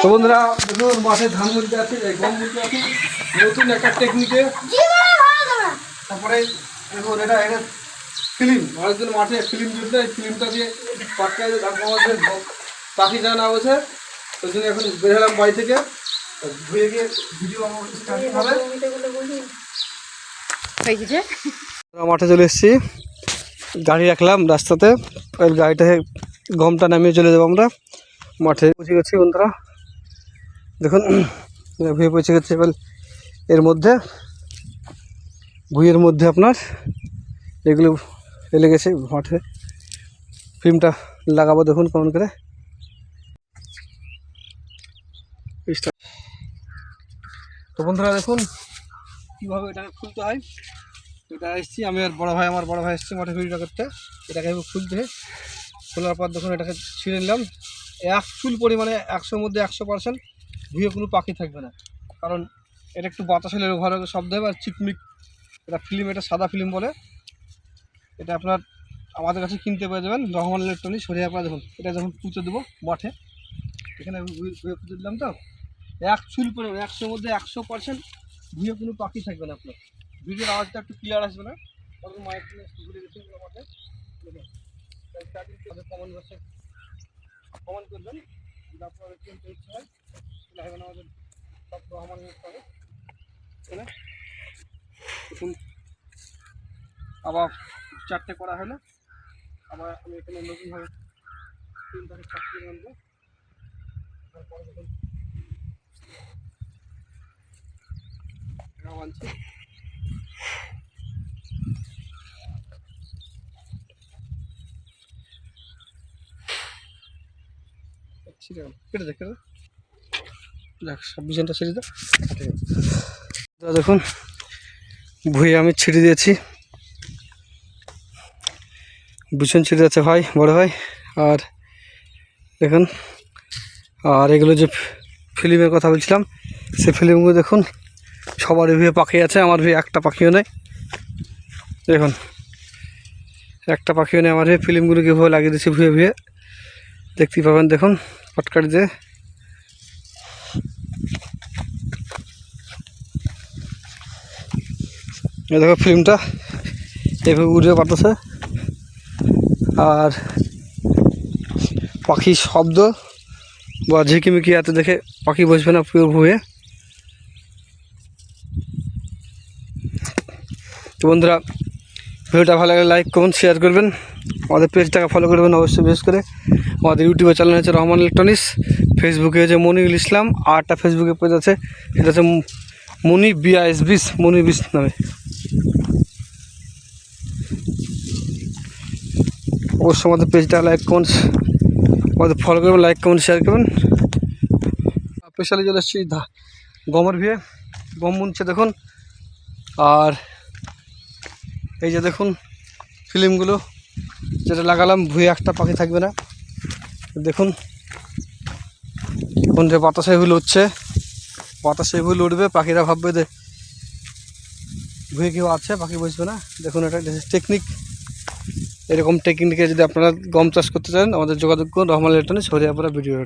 তো বন্ধুরা দেখুন মাঠে ধান মুড়িতে আছে এই গম মুড়িতে আছে নতুন একটা টেকনিকে তারপরে দেখুন এটা এটা ফিল্ম মানুষজন মাঠে ফিল্ম জুটলে এই ফিল্মটা দিয়ে ধান কামাতে পাখি জানা হয়েছে ওই জন্য এখন বেরোলাম বাড়ি থেকে। ধুয়ে গিয়ে ভিডিও হবে। আমরা মাঠে চলে এসেছি। গাড়ি রাখলাম রাস্তাতে। ওই গাড়িটা গমটা নামিয়ে চলে যাব আমরা। মাঠে পৌঁছে গেছি বন্ধুরা। দেখুন ভুয়ে পৌঁছে গেছে। এবার এর মধ্যে ভুঁইয়ের মধ্যে আপনার এগুলো এলে গেছে মাঠে। ফিল্মটা লাগাবো দেখুন কেমন করে. তো বন্ধুরা দেখুন, কীভাবে এটাকে খুলতে হয়। এটা এসেছি, আমি আর বড় ভাই, আমার বড় ভাই এসেছি মাঠে ভিডিওটা করতে। এটাকে এভাবে খুলতে। খোলার পর দেখুন, এটাকে ছিঁড়ে নিলাম। এক চুল পরিমাণে, একশোর মধ্যে একশো পার্সেন্ট ধুয়ে কোনো পাখি থাকবে না। কারণ এটা একটু বাতাস হলে ঘরে শব্দ হবে আর চিকমিক, এটা ফিল্ম, এটা সাদা ফিল্ম বলে। এটা আপনার আমাদের কাছে কিনতে পেয়ে যাবেন, রহমান ইলেকট্রনিক সরিয়ে আপনার দেখুন। এটা যখন পুঁতে দেবো মাঠে এখানে আমি ধুয়ে পুঁতে দিলাম তো। এক চুল পরিমাণে একশোর মধ্যে একশো পার্সেন্ট ধুয়ে কোনো পাখি থাকবে না আপনার। ভিডিওর আওয়াজটা একটু ক্লিয়ার আসবে না? তখন মায়ের ঘুরে গেছে কমন কমন করবেন। আপনার আবার চারটে করা হলো। আবার আমি এখানে নতুনভাবে তিনটাকে চারটে আনব। তারপরে আনছি কেটে দেখ কেটে দেখুন ভুঁয়ে আমি ছিঁড়ে দিয়েছি। বিছন ছিঁড়ে যাচ্ছে ভাই, বড় ভাই। আর দেখুন, আর এগুলো যে ফিল্মের কথা বলছিলাম, সে ফিল্মগুলো দেখুন, সবার ভুয়ে পাখি আছে, আমার ভুয়ে একটা পাখিও নেই। দেখুন, একটা পাখিও নেই, আমার ভুয়ে ফিল্মগুলো কীভাবে লাগিয়ে দিয়েছি ভুয়ে ভুয়ে দেখতেই পাবেন, দেখুন পটকাটি দিয়ে। দেখো ফিল্মটা। এভাবে উড়ে পাঠাচ্ছে আর পাখির শব্দ বা ঝিকিমিকি এত দেখে পাখি বসবে না পুরো ভুয়ে তো বন্ধুরা, ভিডিওটা ভালো লাগলে লাইক কমেন্ট শেয়ার করবেন। আমাদের পেজটাকে ফলো করবেন অবশ্যই, বিশেষ করে আমাদের ইউটিউবে চ্যানেল হচ্ছে রহমান ইলেকট্রনিক্স ফেসবুকে হচ্ছে মনিউল ইসলাম। আর একটা ফেসবুকে পেজ আছে, সেটা হচ্ছে মনি বিআইএস বিস মনি বিস নামে। অবশ্যই আমাদের পেজটা লাইক কমেন্টস আমাদের ফলো করবেন লাইক কমেন্ট শেয়ার করবেন। স্পেশালি চলে এসেছি গমের ভিয়ে গম বুনছে দেখুন। আর এই যে দেখুন ফিল্মগুলো, যেটা লাগালাম ভুয়ে একটা পাখি থাকবে না। দেখুন এখন যে বাতাসে হুল উঠছে, বাতাসে হুল উঠবে, পাখিরা ভাববে যে ভুয়ে কেউ আছে, পাখি বসবে না। দেখুন এটা টেকনিক এরকম টেকনিকে যদি আপনারা গম চাষ করতে চান, আমাদের যোগাযোগ করুন রহমান ইলেকট্রনিক্স হরিয়াপাড়া ভিডিও